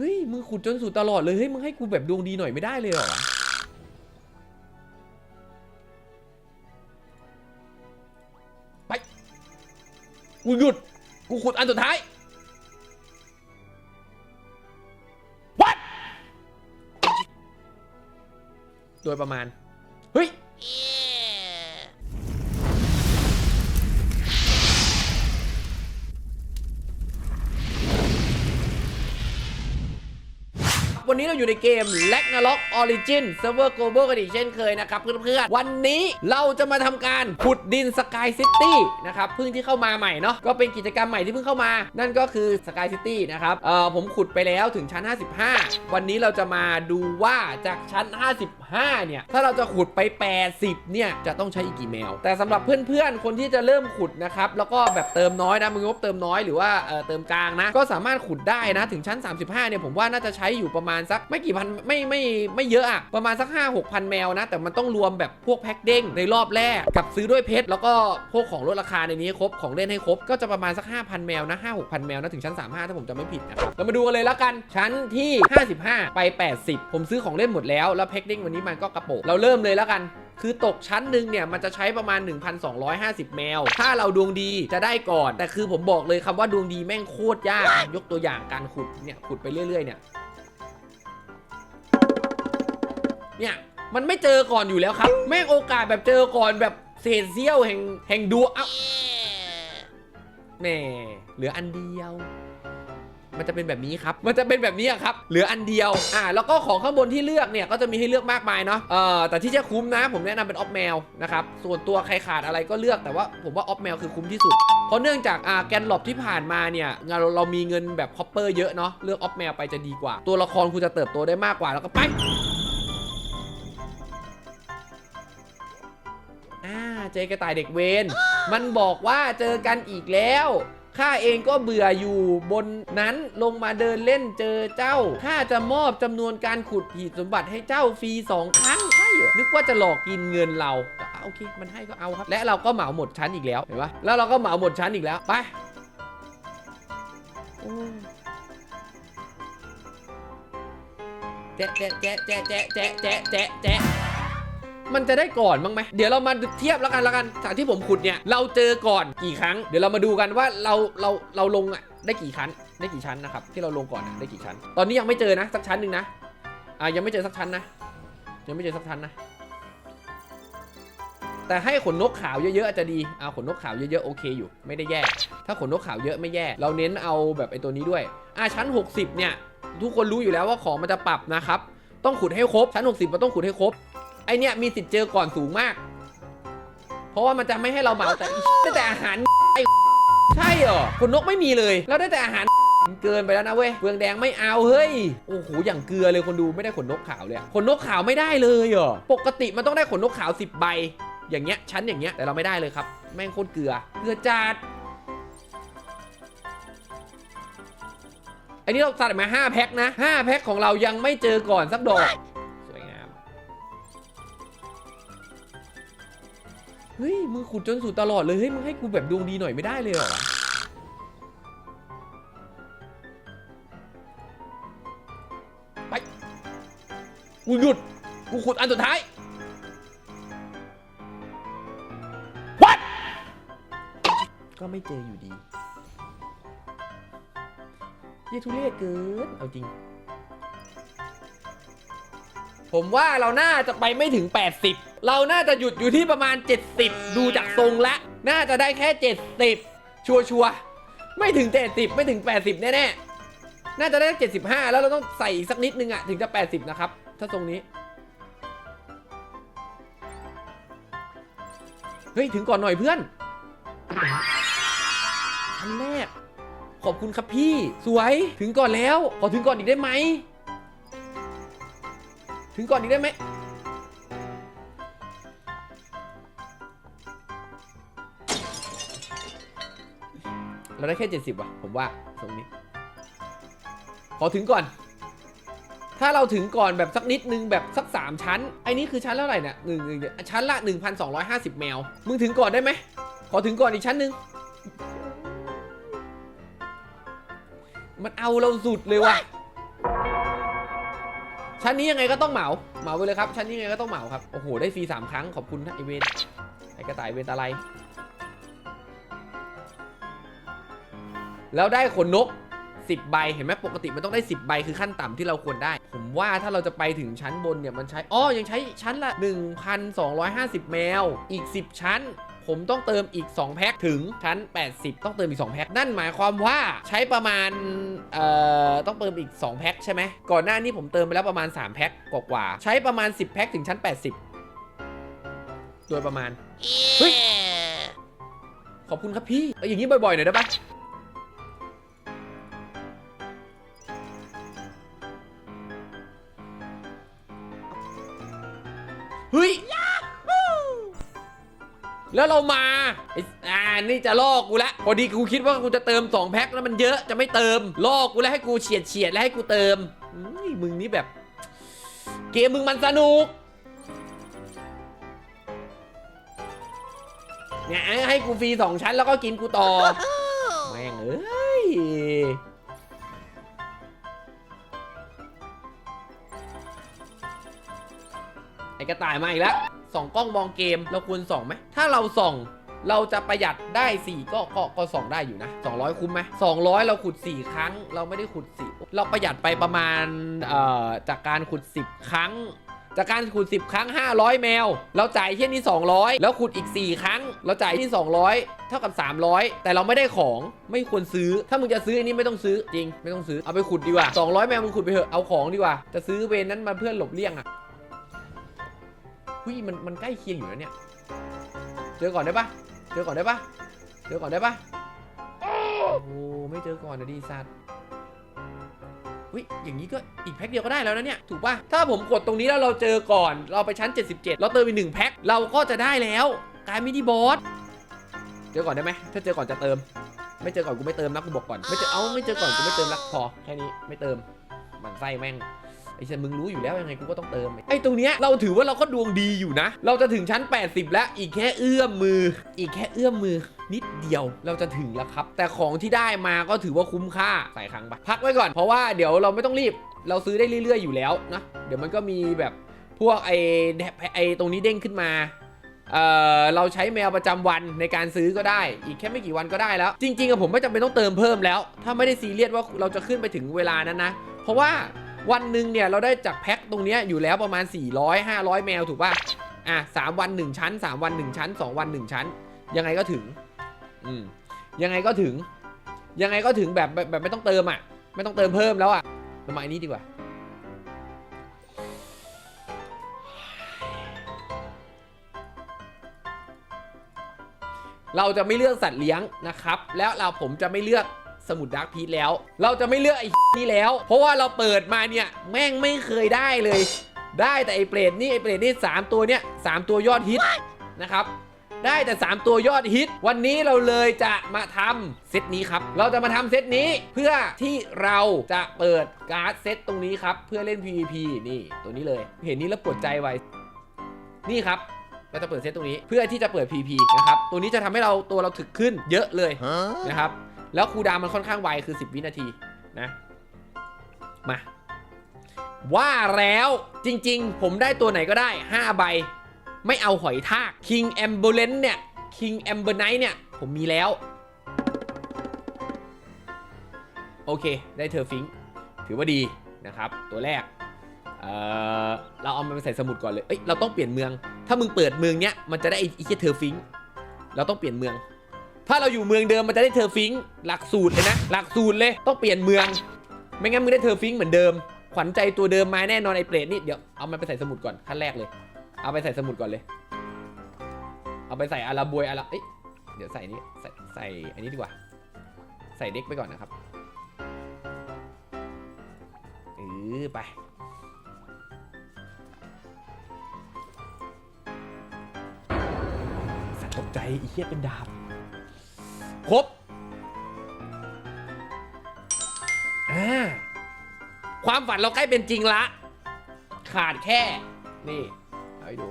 เฮ้ย มึงขุดจนสุดตลอดเลย เฮ้ย มึงให้กูแบบดวงดีหน่อยไม่ได้เลยเหรอ ไป กูหยุด กูขุดอันสุดท้าย What โดยประมาณ นนี้เราอยู่ในเกม l a g n a r o k Origin Server Global กันอีกเช่นเคยนะครับเพื่อนๆ วันนี้เราจะมาทำการขุดดิน Sky City นะครับเพิ่งที่เข้ามาใหม่เนาะก็เป็นกิจกรรมใหม่ที่เพิ่งเข้ามา นั่นก็คือ Sky City นะครับเอ่อผมขุดไปแล้วถึงชั้น 55 วันนี้เราจะมาดูว่าจากชั้น 55 เนี่ย ถ้าเราจะขุดไป 80 เนี่ย จะต้องใช้อีกกี่แมว แต่สำหรับเพื่อนๆ คนที่จะเริ่มขุดนะครับ แล้วก็แบบเติมน้อยนะมึงงบเติมน้อยหรือว่าเอ่อเติมกลางนะ ก็สามารถขุดได้นะ ถึงชั้น 35 เนี่ย ผมว่าน่าจะใช้อยู่ประมาณสักไม่กี่พันไม่ไม่ไม่เยอะอะประมาณสัก 5 6พันแมวนะ แต่มันต้องรวมแบบพวกแพ็คเด้งในรอบแรกกับซื้อด้วยเพชรแล้วก็พวกของลดราคาในนี้ครบของเล่นให้ครบก็จะประมาณสัก 5,000 แมวนะ5 6พันแมวนะถึงชั้น 35 ถ้าผมจำไม่ผิดนะเรามาดูกันเลยแล้วกันชั้นที่ 55 ไป 80 ผมซื้อของเล่นหมดแล้วแล้วแพ็คเด้งวันนี้มันก็กระโปงเราเริ่มเลยแล้วกันคือตกชั้นหนึ่งเนี่ย มันจะใช้ประมาณ 1,250 แมว ถ้าเราดวงดีจะได้ก่อน แต่คือผมบอกเลยคำว่าดวงดีแม่งโคตรยาก ยกตัวอย่างการขุดเนี่ย ขุดไปเรื่อยๆเนี่ย เนี่ยมันไม่เจอก่อนอยู่แล้วครับ แม่งโอกาสแบบเจอก่อนแบบเศษเสี้ยวแห่งแห่งดวงเอ้าแหม่เหลืออันเดียว มันจะเป็นแบบนี้ครับ มันจะเป็นแบบนี้ครับ เหลืออันเดียว อ่า แล้วก็ของข้างบนที่เลือกเนี่ย ก็จะมีให้เลือกมากมายเนาะ เอ่อ แต่ที่จะคุ้มนะ ผมแนะนำเป็นออฟแมวนะครับ ส่วนตัวใครขาดอะไรก็เลือก แต่ว่าผมว่าออฟแมวคือคุ้มที่สุด เพราะเนื่องจาก อ่า แกนหลบที่ผ่านมาเนี่ยงานเราเรามีเงินแบบคอปเปอร์เยอะเนาะ เลือกออฟแมวไปจะดีกว่า ตัวละครคุณจะเติบโตได้มากกว่า แล้วก็ไป เจ๊กระต่ายเด็กเวนมันบอกว่าเจอกันอีกแล้วข้าเองก็เบื่ออยู่บนนั้นลงมาเดินเล่นเจอเจ้าข้าจะมอบจำนวนการขุดหีบสมบัติให้เจ้าฟรีสองครั้งใช่หรอนึกว่าจะหลอกกินเงินเราโอเค มันให้ก็เอาครับ และเราก็เหมาหมดชั้นอีกแล้วเห็นปะแล้วเราก็เหมาหมดชั้นอีกแล้วไปแจ๊ะแจ๊ะแจ๊ะแจ๊ะแจ๊ะแจ๊ะแจ๊ะ มันจะได้ก่อนบ้างไหมเดี๋ยวเรามาเทียบแล้วกันแล้วกันจากที่ผมขุดเนี่ยเราเจอก่อนกี่ครั้ง เดี๋ยวเรามาดูกันว่าเราเราเราลงอะได้กี่ชั้นได้กี่ชั้นนะครับที่เราลงก่อนอะได้กี่ชั้น ตอนนี้ยังไม่เจอนะสักชั้นหนึ่งนะอ่ายังไม่เจอสักชั้นนะยังไม่เจอสักชั้นนะแต่ให้ขนนกขาวเยอะๆอาจจะดีเอาขนนกขาวเยอะๆโอเคอยู่ ไม่ได้แย่ ถ้าขนนกขาวเยอะไม่แย่ เราเน้นเอาแบบไอ้ตัวนี้ด้วย อ่าชั้น 60 เนี่ย ทุกคนรู้อยู่แล้วว่าของมันจะปรับนะครับ ต้องขุดให้ครบชั้น 60มันต้องขุดให้ครบ ไอเนี่ยมีสิทธิ์เจอก่อนสูงมาก เพราะว่ามันจะไม่ให้เราเหมาแต่อีได้แต่อาหารไอใช่เหรอคนนกไม่มีเลย แล้วได้แต่อาหารเกินไปแล้วนะเว้ยเฟืองแดงไม่เอาเฮ้ย โอ้โห อย่างเกลือเลยคนดูไม่ได้ขนนกขาวเลยอะขนนกขาวไม่ได้เลยเหรอ ปกติมันต้องได้ขนนกขาว 10 ใบ อย่างเงี้ย ชั้นอย่างเงี้ย แต่เราไม่ได้เลยครับ แม่งโคตรเกลือ เกลือจัด อันนี้เราตัดมา 5 แพ็คนะ 5 แพ็คของเรายังไม่เจอก่อนสักดอก เฮ้ยมึงขุดจนสุดตลอดเลยเฮ้ยมึงให้กูแบบดวงดีหน่อยไม่ได้เลยเหรอไปกูหยุดกูขุดอันสุดท้าย What ก็ไม่เจออยู่ดีเยี่ยทุเรศเกินเอาจริง ผมว่าเราน่าจะไปไม่ถึง 80 เราน่าจะหยุดอยู่ที่ประมาณ 70 ดูจากทรงละ น่าจะได้แค่ 70 ชัวชัวร์ไม่ถึง 70 ไม่ถึง 80 แน่ๆ น่าจะได้ 75 แล้วเราต้องใส่อีกสักนิดนึงอะถึงจะ 80 นะครับ ถ้าทรงนี้ เฮ้ย ถึงก่อนหน่อยเพื่อนชั้นแรก ขอบคุณครับพี่ สวย ถึงก่อนแล้ว ขอถึงก่อนอีกได้ไหม ถึงก่อนอีกได้ไหม เราได้แค่ 70 ว่ะ ผมว่าตรงนี้ ขอถึงก่อน ถ้าเราถึงก่อนแบบสักนิดนึงแบบสัก 3 ชั้น ไอ้นี่คือชั้นละเท่าไหร่เนี่ยหนึ่งหนึ่งชั้นละ 1,250 แมว มึงถึงก่อนได้ไหม ขอถึงก่อนอีกชั้นหนึ่งมันเอาเราสุดเลยว่ะ ชั้นนี้ยังไงก็ต้องเหมา เหมาไปเลยครับ ชั้นนี้ยังไงก็ต้องเหมาครับ โอ้โห ได้ฟรีสามครั้ง ขอบคุณนะไอเวนไอกระต่ายเวนตาไล แล้วได้ขนนก 10 ใบเห็นไหมปกติมันต้องได้ 10 ใบคือขั้นต่ำที่เราควรได้ ผมว่าถ้าเราจะไปถึงชั้นบนเนี่ยมันใช้อ๋อยังใช้ชั้นละ 1,250 แมวอีก 10 ชั้นผมต้องเติมอีก 2 แพ็คถึงชั้น 80 ต้องเติมอีก 2 แพ็ค นั่นหมายความว่าใช้ประมาณ เอ่อ ต้องเติมอีก 2 แพ็คใช่ไหม ก่อนหน้านี้ผมเติมไปแล้วประมาณ 3 แพ็คกว่าๆ ใช้ประมาณ 10 แพ็คถึงชั้น 80 โดยประมาณ เฮ้ย ขอบคุณครับพี่อาอย่างนี้บ่อยๆ หน่อยได้ปะ แล้วเรามาไอ้อ่านี่จะล่อกูละพอดีกูคิดว่ากูจะเติม2แพ็คแล้วมันเยอะจะไม่เติมล่อกูแล้วให้กูเฉียดเฉียดๆแล้วให้กูเติมอุ้ยมึงนี่แบบ เกมมึงมันสนุกเนี่ยให้กูฟรีสองชั้นแล้วก็กินกูต่อแม่งเอ้ยไอ้กระต่ายมาอีกแล้ว ส่องกล้องมองเกมเราควรส่องไหมถ้าเราส่องเราจะประหยัดได้ 4 ก็ก็ก็ส่องได้อยู่นะ 200 คุ้มไหม200 เราขุด 4 ครั้ง เราไม่ได้ขุด4เราประหยัดไปประมาณเอ่อจากการขุด 10 ครั้ง จากการขุด 10 ครั้ง 500 แมว เราจ่ายเที่ยนี่200 แล้วขุดอีก 4 ครั้ง เราจ่ายที่ 200 เท่ากับ 300 แต่เราไม่ได้ของไม่ควรซื้อ ถ้ามึงจะซื้ออันนี้ไม่ต้องซื้อจริง ไม่ต้องซื้อเอาไปขุดดีกว่า 200 แมวมึงขุดไปเถอะเอาของดีกว่า จะซื้อเวนนั้นมาเพื่อหลบเลี่ยงอะ หุยมันมันใกล้เคียงอยู่นะเนี่ย เจอก่อนได้ปะเจอก่อนได้ปะเจอก่อนได้ปะโอ้ไม่เจอก่อนนะดีสัตว์วิอย่างนี้ก็อีกแพ็คเดียวก็ได้แล้วนะเนี่ย ถูกป่ะ ถ้าผมกดตรงนี้แล้วเราเจอก่อน เราไปชั้น 77 เราเติมอีกหนึ่งแพ็ค เราก็จะได้แล้ว กลายมินิบอส เจอก่อนได้ไหม ถ้าเจอก่อนจะเติม ไม่เจอก่อนกูไม่เติมนะกูบอกก่อน ไม่เจอ เอ้า ไม่เจอก่อนกูไม่เติมละพอ แค่นี้ ไม่เติม มันไส้แม่ง ไอ้เชนมึงรู้อยู่แล้วยังไงกูก็ต้องเติม ไอ้ตรงเนี้ยเราถือว่าเราก็ดวงดีอยู่นะ เราจะถึงชั้น 80 แล้วอีกแค่เอื้อมมือ อีกแค่เอื้อมมือนิดเดียวเราจะถึงแล้วครับ แต่ของที่ได้มาก็ถือว่าคุ้มค่าใส่ครั้งไปพักไว้ก่อนเพราะว่าเดี๋ยวเราไม่ต้องรีบ เราซื้อได้เรื่อยๆอยู่แล้วนะเดี๋ยวมันก็มีแบบพวกไอ้ไอ้ตรงนี้เด้งขึ้นมาเออเราใช้แมวประจำวันในการซื้อก็ได้ อีกแค่ไม่กี่วันก็ได้แล้ว จริงๆอะผมไม่จำเป็นต้องเติมเพิ่มแล้ว ถ้าไม่ได้ซีเรียสว่าเราจะขึ้นไปถึงเวลานั้นนะ เพราะว่า วันหนึ่งเนี่ยเราได้จากแพ็คตรงนี้อยู่แล้วประมาณ 400 500 แมวถูกป่ะ อะสามวัน 1 ชั้น 3 วัน 1 ชั้น 2 วัน 1 ชั้น ยังไงก็ถึง อืม ยังไงก็ถึง ยังไงก็ถึงแบบแบบแบบไม่ต้องเติมอะ ไม่ต้องเติมเพิ่มแล้วอะประมาณนี้ดีกว่า เราจะไม่เลือกสัตว์เลี้ยงนะครับ แล้วเราผมจะไม่เลือก สมุดดาร์กพีทแล้ว เราจะไม่เลือกไอ้นี่แล้ว เพราะว่าเราเปิดมาเนี่ย แม่งไม่เคยได้เลย ได้แต่ไอ้เปรตนี่ไอ้เปรตนี่สามตัวเนี่ยสามตัวยอดฮิตนะครับได้แต่ 3 ตัวยอดฮิต วันนี้เราเลยจะมาทำเซตนี้ครับ เราจะมาทำเซตนี้เพื่อที่เราจะเปิดการ์ดเซตตรงนี้ครับ เพื่อเล่น PVP นี่ตัวนี้เลย เห็นนี้แล้วปวดใจไว้ นี่ครับเราจะเปิดเซตตรงนี้เพื่อที่จะเปิด PVP นะครับ ตัวนี้จะทำให้เราตัวเราถึกขึ้นเยอะเลยนะครับ แล้วคูดามันค่อนข้างไวคือ 10 วินาทีนะมา ว่าแล้วจริงๆ ผมได้ตัวไหนก็ได้ 5 ใบ ไม่เอาหอยทาก King a m b u l a n c e เนี่ย King a m b e r n i g h t เนี่ย ผมมีแล้ว โอเค ได้เธอฟิงถือว่าดีนะครับ ตัวแรกเเราเอามันไปใส่สมุดก่อนเลย เอ้ย เราต้องเปลี่ยนเมือง ถ้ามึงเปิดเมืองเนี้ย มันจะได้ไอ้เธอฟิง เราต้องเปลี่ยนเมือง ถ้าเราอยู่เมืองเดิมมันจะได้เธอฟิงค์หลักสูตรเลยนะ หลักสูตรเลยต้องเปลี่ยนเมือง ไม่งั้นมึงได้เธอฟิงค์เหมือนเดิม ขวัญใจตัวเดิมมาแน่นอนไอ้เปรตนี่เดี๋ยวเอามันไปใส่สมุดก่อนขั้นแรกเลย เอาไปใส่สมุดก่อนเลย เอาไปใส่อาราบวยอาราเอ้ยเดี๋ยวใส่นี้ใส่ใส่อันนี้ดีกว่า ใส่เด็กไปก่อนนะครับเออไปสัตว์ตกใจอีเหี้ยเป็นดาบ ครบความฝันเราใกล้เป็นจริงละ ขาดแค่ นี่เอาให้ดู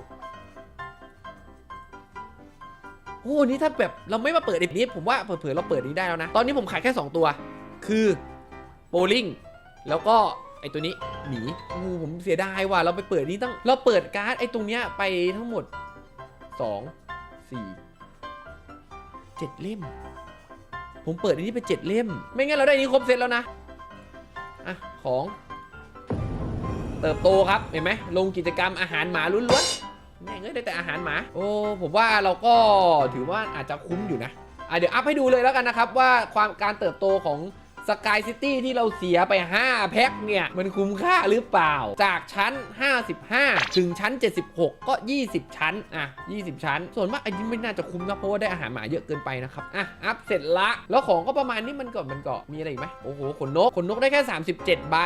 โอ้นี่ถ้าแบบเราไม่มาเปิดอีกนี้ ผมว่าเผื่อๆเราเปิดนี้ได้แล้วนะ ตอนนี้ผมขายแค่ 2 ตัว คือโบลิ่งแล้วก็ไอตัวนี้หนีโอ้ผมเสียดายว่ะเราไปเปิดนี่ต้องเราเปิดการ์ดไอตรงเนี้ยไปทั้งหมด 2 4 7 เล่ม ผมเปิดอันนี้ไปเจ็ดเล่ม ไม่งั้นเราได้นี้ครบเซตแล้วนะ อะ ของ เติบโตครับ เห็นไหมลงกิจกรรมอาหารหมาล้วนๆแม่งเอ้ยได้แต่อาหารหมา โอ้ ผมว่าเราก็ถือว่าอาจจะคุ้มอยู่นะ อะเดี๋ยวอัพให้ดูเลยแล้วกันนะครับว่าความการเติบโตของ สกายซิตี้ที่เราเสียไป 5 แพ็คเนี่ย มันคุ้มค่าหรือเปล่า จากชั้น 55 ถึงชั้น 76 ก็ 20 ชั้น อะ 20 ชั้น ส่วนมากอันนี้ไม่น่าจะคุ้มนะ เพราะว่าได้อาหารหมาเยอะเกินไปนะครับ อะ อัพเสร็จละ แล้วของก็ประมาณนี้มันก็มันก็มีอะไรอีกไหมโอ้โหขนนกขนนกได้แค่ 37 ใบ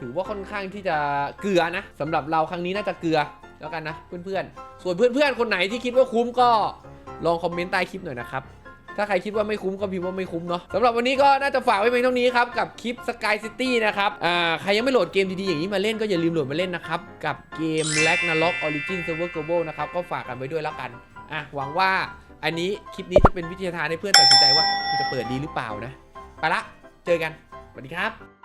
ถือว่าค่อนข้างที่จะเกลือนะสำหรับเราครั้งนี้น่าจะเกลือแล้วกันนะเพื่อนๆ ส่วนเพื่อนๆ คนไหนที่คิดว่าคุ้มก็ลองคอมเมนต์ใต้คลิปหน่อยนะครับ ถ้าใครคิดว่าไม่คุ้มก็พิมพ์ว่าไม่คุ้มเนาะสำหรับวันนี้ก็น่าจะฝากไว้เพียงเท่านี้ครับกับคลิป Sky City นะครับอ่าใครยังไม่โหลดเกมดีๆอย่างนี้มาเล่นก็อย่าลืมโหลดมาเล่นนะครับกับเกม Ragnarok Origin Server Global นะครับก็ฝากกันไว้ด้วยแล้วกันอะหวังว่าอันนี้คลิปนี้จะเป็นวิทยาทานให้เพื่อนตัดสินใจว่าจะเปิดดีหรือเปล่านะไปละเจอกันสวัสดีครับ